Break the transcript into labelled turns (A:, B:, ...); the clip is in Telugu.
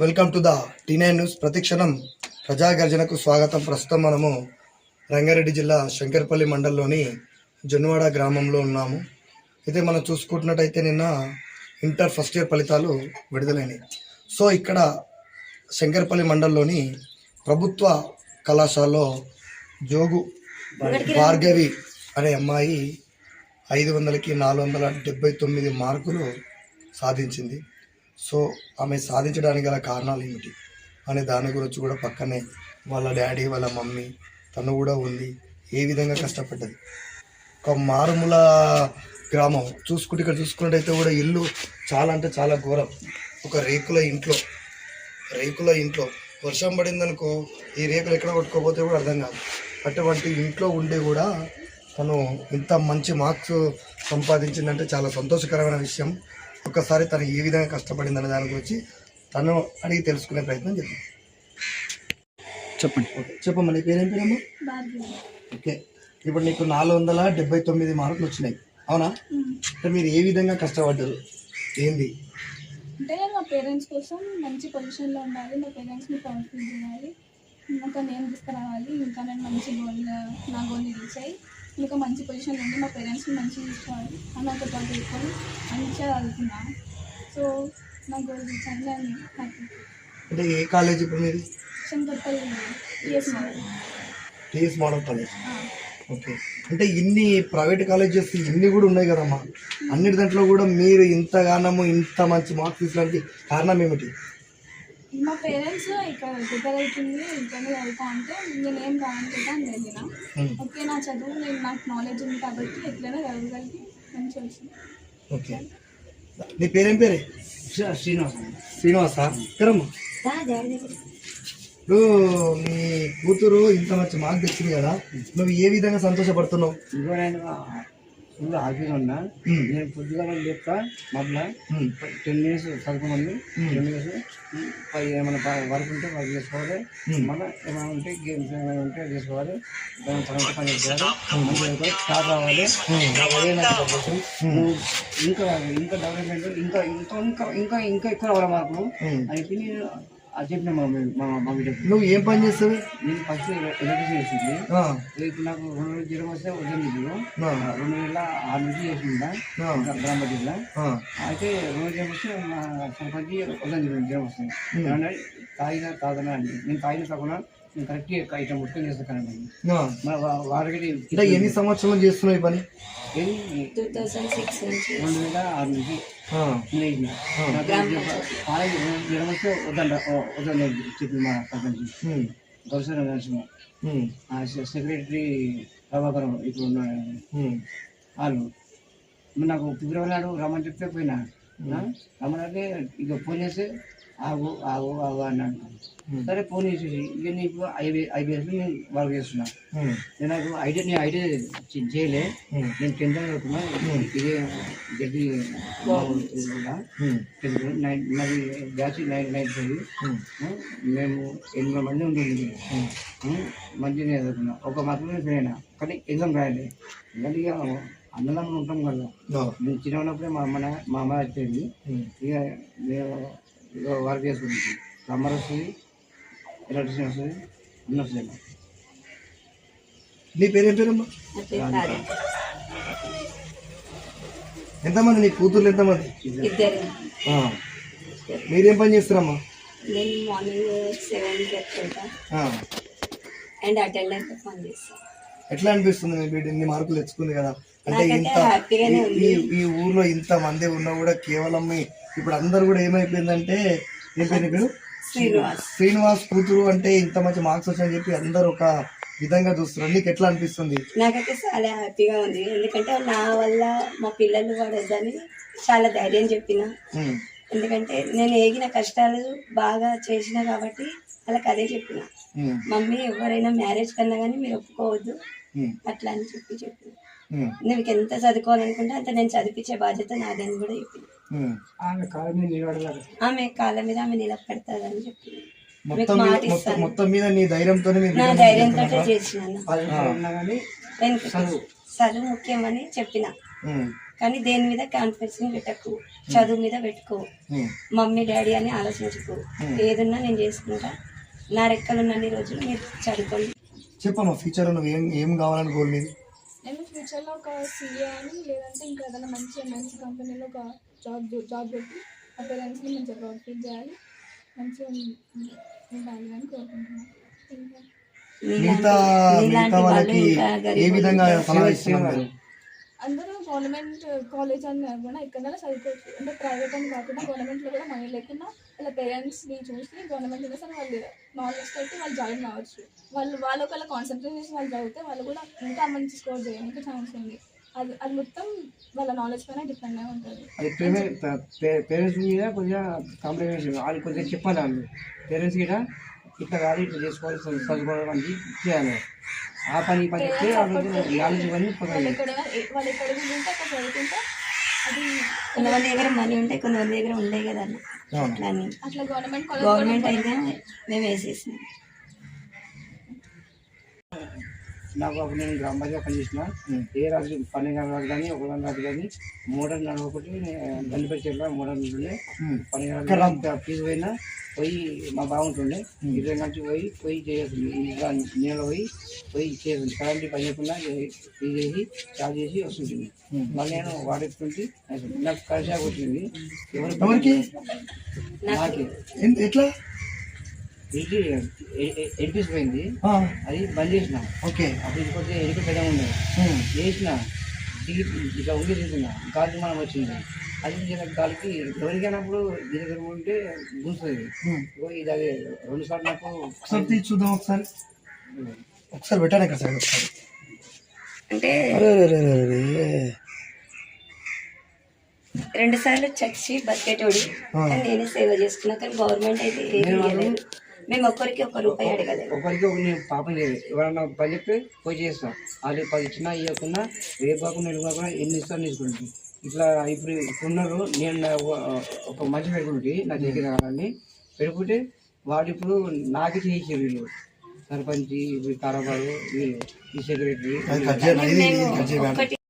A: Welcome to the T nine news ప్రతిక్షణం ప్రజాగర్జనకు స్వాగతం. ప్రస్తుతం మనము రంగారెడ్డి జిల్లా శంకర్పల్లి మండలంలోని జొన్నవాడ గ్రామంలో ఉన్నాము. అయితే మనం చూసుకుంటున్నట్టయితే నిన్న ఇంటర్ ఫస్ట్ ఇయర్ ఫలితాలు విడుదలైనవి సో ఇక్కడ శంకర్పల్లి మండలంలోని ప్రభుత్వ కళాశాలలో జోగు భార్గవి అనే అమ్మాయి ఐదు వందలకి నాలుగు వందల డెబ్బై తొమ్మిది మార్కులు సాధించింది. సో ఆమె సాధించడానికి గల కారణాలు ఏమిటి? అనే దాని గురించి కూడా పక్కనే వాళ్ళ డాడీ వాళ్ళ మమ్మీ తను కూడా ఉంది. ఏ విధంగా కష్టపడ్డది? ఒక మారుమూల గ్రామం. చూసుకుంటే ఇక్కడ చూసుకున్నట్టయితే కూడా ఇల్లు చాలా అంటే చాలా ఘోరం. ఒక రేకుల ఇంట్లో రేకుల ఇంట్లో. వర్షం పడిందనుకో ఈ రేకులు ఎక్కడ కొట్టుకోపోతే కూడా అర్థం కాదు. అటువంటి ఇంట్లో ఉండి కూడా తను ఇంత మంచి మార్క్స్ సంపాదించిందంటే చాలా సంతోషకరమైన విషయం. ఒక్కసారి తను ఏ విధంగా కష్టపడిందనే దాని గురించి తను అడిగి తెలుసుకునే ప్రయత్నం చేద్దాం. చెప్పండి. ఓకే. చెప్పమ్మా నీ పేరేం పేరమ్మా? ఓకే. ఇప్పుడు నీకు నాలుగు వందల డెబ్బై తొమ్మిది మార్కులు వచ్చినాయి. అవునా? అంటే మీరు ఏ విధంగా కష్టపడ్డారు? ఏంది?
B: అంటే మా పేరెంట్స్ కోసం మంచి పొజిషన్లో ఉండాలి మా పేరెంట్స్ని ప్రౌడ్ఫుల్ చేయాలి ఇంకా నేను తీసుకురావాలి ఇంకా నేను మంచి గోల్ నా గోల్ని రీచ్ అయ్యి ఇంకా మంచి పొజిషన్లో ఉండి మా పేరెంట్స్ని మంచిగా చూసుకోవాలి. అని ఒక థాట్ పెట్టుకొని మంచిగా చదువుకున్నాను సో నా గోల్ రీచ్ హ్యాపీ
A: అంటే ఏ కాలేజ్ ఇప్పుడు మీది?
B: Shankarpally PS
A: TS model college okay అంటే ఇన్ని ప్రైవేట్ కాలేజెస్ ఇన్ని కూడా ఉన్నాయి కదమ్మా. అన్నిటి దాంట్లో కూడా మీరు ఇంతగానము ఇంత మంచి మార్క్స్ తీసుకోవడానికి కారణం ఏమిటి?
B: మా పేరెంట్స్ ఇక్కడ ప్రిపేర్ అవుతుంది ఇంట్లోనే చదువుతా అంటే నేను ఏం రానుకుంటా అని వెళ్ళిన.
A: Hmm.
B: ఓకే నా చదువు నేను నాకు నాలెడ్జ్ ఉంది కాబట్టి ఎట్లయినా చదవగలిగి మంచిగా వచ్చింది.
A: ఓకే. నీ పేరేం పేరే?
C: శ్రీనివాస్.
A: శ్రీనివాస? ఎక్కడమ్మా ఇప్పుడు నీ కూతురు ఇంత మంచి మార్క్ తెచ్చింది కదా నువ్వు ఏ విధంగా సంతోషపడుతున్నావు?
C: ఫుల్ హ్యాపీగా ఉన్నా. నేను పొద్దుగా చెప్తా మళ్ళా టెన్ మినిట్స్ చదువుకోమంది
A: ఉమ్,
C: టెన్ మినిట్స్ పై ఏమైనా వర్క్ ఉంటే వర్క్ చేసుకోవాలి. మళ్ళీ ఏమైనా ఉంటే గేమ్స్ ఏమైనా ఉంటే చేసుకోవాలి. దాని తర్వాత పని చేసుకోవాలి మంచిగా చదువుకోవాలి స్టార్ రావాలి. ఇంకా ఇంకా డెవలప్మెంట్ ఇంకా ఇంకా ఇంకా ఇంకా ఇంకా ఎక్కువ రావాలి మాకు. అని చెప్పి నేను అది చెప్పిన మా మా మా
A: నువ్వు ఏం పని చేస్తావు?
C: నేను ఫస్ట్ ఎలక్ట్రిసిటీ చేసింది. ఇప్పుడు నాకు రెండు వేల జీరో వస్తే వద్దని
A: ఆ,
C: రెండు వేల ఆరు నుంచి చేసిందా? గ్రామ జిల్లా అయితే రెండు వేల జీరో వస్తే మా సర్పంచ్ వద్దని చెప్పి జీరో వస్తుంది. తాగినా తాగనా అండి నేను తాగిన తాగునా? కరెక్ట్ ఇట్లా చేస్తానండి
A: ఎన్ని సంవత్సరాలు చేస్తున్నావు ఈ పని?
D: టూ సిక్స్
C: రెండు వేల ఆరు నుంచి. కాలేజ్ చెప్పింది మా నరసింహ సెక్రటరీ ప్రభాకరం ఇప్పుడు వాళ్ళు నాకు ఫిబ్రవరి నాడు రమ్మని చెప్తే పోయినా. ఆ? రమ్మనంటే ఇక ఫోన్ చేస్తే ఆగు ఆగు ఆగు అన్నాడు
A: ఉమ్,
C: సరే ఫోన్ చేసేసి ఇక నీకు ఐబీ ఐబీఎస్ నేను వర్క్ చేస్తున్నా.
A: ఉమ్,
C: నేను నాకు ఐడియా నేను ఐడియా చేయలే.
A: ఉమ్,
C: నేను టెన్త్ చదువుతున్నా. ఇదే గడ్డి నైన్ నాది బ్యాచ్ నైన్ నైన్ చదివి ఆ? మేము ఎనిమిది మంది ఉంటుంది. మంచిగా చదువుకున్నా ఒక మాత్రమే అయినా కానీ ఎగ్జామ్ రాయలే. ఎందుకంటే ఇక అన్నదమ్ములు ఉంటాం కదా. నేను చిన్న ఉన్నప్పుడే మా అమ్మ నా- మా అమ్మ వచ్చేది. ఇక నేను వర్క్ చేసుకుంటుంది ప్లంబర్ వస్తుంది ఎలక్ట్రిషియన్ వస్తుంది అన్నీ వస్తుంది.
A: నీ పేరేం పేరమ్మా. ఎంతమంది నీ కూతుర్లు ఎంతమంది ఆ. మీరేం పని చేస్తారమ్మా
D: నేను మార్నింగ్ సెవెన్కి వెళ్తా
A: ఆ.
D: అండ్ అటెండెన్స్ ఫోన్ చేస్తాను
A: ఎట్లా అనిపిస్తుంది మీ బిడ్డ ఇన్ని మార్కులు తెచ్చుకుంది కదా అంటే
D: నాకైతే
A: ఇంత
D: హ్యాపీగానే
A: ఈ-
D: ఉంది.
A: ఈ ఈ ఊర్లో ఇంత మంది ఉన్నా కూడా కేవలం మీ ఇప్పుడు అందరు కూడా ఏమైపోయిందంటే ఏం పేరు పేరు?
D: శ్రీనివాస్.
A: శ్రీనివాస్ కూతురు అంటే ఇంత మంచి మార్క్స్ వచ్చాయని చెప్పి అందరు ఒక విధంగా చూస్తున్నారు. నీకు ఎట్లా అనిపిస్తుంది?
D: నాకైతే చాలా హ్యాపీగా ఉంది. ఎందుకంటే నా వల్ల మా పిల్లలు పడొద్దని చాలా ధైర్యం చెప్పిన. ఎందుకంటే నేను ఏగిన కష్టాలు బాగా చేసిన కాబట్టి వాళ్ళకి అదే చెప్పిన. మమ్మీ ఎవరైనా మ్యారేజ్ కన్నా కానీ మీరు ఒప్పుకోవద్దు. అట్లా అని చెప్పి చెప్పిన. నువ్వు ఎంత చదువుకోవాలనుకుంటే అంత నేను చదివించే బాధ్యత నాదని కూడా చెప్పిన.
A: ఉమ్.
C: ఆమె కాలం మీద నిలబడలేదు
D: ఆమె కాళ్ళ మీద ఆమె నిలబెడతాదని చెప్పి.
A: మొత్తం మీద మొత్తం మొత్తం మీద నీ ధైర్యంతో
D: నా చదువు. ముఖ్యమని చెప్పిన. కానీ దేని మీద కాన్ఫిడెన్స్ పెట్టకు. చదువు మీద పెట్టుకో. మమ్మీ డాడీ అని ఆలోచించుకో. ఏదున్నా నేను చేసుకుంటా. నా రెక్కలు ఉన్నన్ని రోజులు మీరు చదువుకోండి.
A: చెప్పమ్మా ఫ్యూచర్ నువ్వు ఏం ఏం కావాలని
B: నేను ఫ్యూచర్లో ఒక సీఏ అని లేదంటే ఇంకా ఏదైనా మంచి మంచి కంపెనీలో ఒక జాబ్ జాబ్ పెట్టి ఆ పేరెంట్స్ని మంచిగా ప్రొటెక్ట్ చేయాలి. మంచిగా ఉండాలి అని కోరుకుంటున్నాను.
A: మిగతా మిగతా వాళ్ళకి ఏ విధంగా సలహా
B: అందరూ గవర్నమెంట్ కాలేజ్ uh, అని కాకుండా ఎక్కడైనా చదువుకోవచ్చు. అంటే ప్రైవేట్ అని కాకుండా గవర్నమెంట్లో కూడా మనీ లేకుండా వాళ్ళ పేరెంట్స్ని చూసి గవర్నమెంట్ అయినా సరే వాళ్ళు నాలెడ్జ్ తోటి వాళ్ళు జాయిన్ కావచ్చు. వాళ్ళు వాళ్ళు ఒకవేళ కాన్సన్ట్రేట్ చేసి వాళ్ళు చదివితే వాళ్ళు కూడా ఇంకా మంచి స్కోర్ చేయడానికి ఛాన్స్ ఉంది. అది అది మొత్తం వాళ్ళ నాలెడ్జ్ పైన డిపెండ్ అయి ఉంటుంది.
C: అది పేరెంట్స్ మీద కొద్దిగా కాంప్రమైజ్ వాళ్ళు కొద్దిగా చెప్పాలి వాళ్ళు. పేరెంట్స్ కూడా ఇట్లా కాదు ఇట్లా చేసుకోవాలి చదువు- చేయాలి. ఆ పని పని
D: కొంతమంది దగ్గర మనీ ఉంటాయి కొంతమంది దగ్గర ఉండే కదా. అట్లా అని
B: అట్లా గవర్నమెంట్
D: గవర్నమెంట్ అయితే మేము వేసేసినాం.
C: నాకు అప్పుడు నేను గ్రామ పంచాయతీ పనిచేసిన ఏ రాజు పన్నెండు రాజు కానీ ఒక రాజు కానీ మోడల్ నడవకటి గల్లిపల్లి చెట్ల మోడల్ ఉంటుండే.
A: ఉమ్,
C: పన్నెండు రాజు ఫీజు పోయినా పోయి మా బాగుంటుండే ఇరవై నుంచి పోయి పోయి ఇంకా నీళ్ళు పోయి పోయి చేయాల్సింది కరెంట్ పని చేయకుండా ఫీజు చేసి చార్జ్ చేసి వస్తుంది మళ్ళీ నేను వాడేస్తుంటే నాకు కలిసి వచ్చింది. ఎవరు
A: ఎవరికి? ఎట్లా?
C: ఇది ఎడిపిస్ పోయింది.
A: ఆ,
C: అది బంద్ చేసిన.
A: ఓకే.
C: అప్పుడు ఇంకొక ఎడిపి పెద్ద ఉండే.
A: ఉమ్,
C: చేసిన. దిగి ఇట్లా ఉండి తీసుకున్నా గాలికి మనం వచ్చింది. అది గాలికి ఎవరికైనప్పుడు దీని దగ్గర ఉంటే. ఇగో ఇది అది రెండు సార్లు నాకు
A: ఒకసారి తీసి చూద్దాం ఒకసారి. ఒకసారి పెట్టాను ఇక్కడ సైడ్ ఒకసారి.
D: అంటే. రెండు సార్లు చచ్చి బతికేటోడు. నేనే సేవ చేసుకున్నా కానీ గవర్నమెంట్ అయితే మేము ఒక్కరికి ఒక రూపాయి అడగలేదు.
C: ఒకరికి ఒక నేను పాపం చేయలేదు ఎవరన్నా ఒక పని చెప్తే పోయి చేస్తాం. అది పది ఇచ్చినా ఇవ్వకుండా రేపు కాకుండా ఎల్లు కాకుండా ఎన్ని ఇస్తాను తీసుకుంటుంది ఇట్లా ఇప్పుడు ఇప్పుడున్నారు నేను నా ఒక- మంచి పెట్టుకుంటే నా దగ్గర కావాలని పెట్టుకుంటే వాడు ఇప్పుడు నాకే చేయించారు వీళ్ళు. సర్పంచ్ కారబారు వీళ్ళు ఈ సెక్రటరీ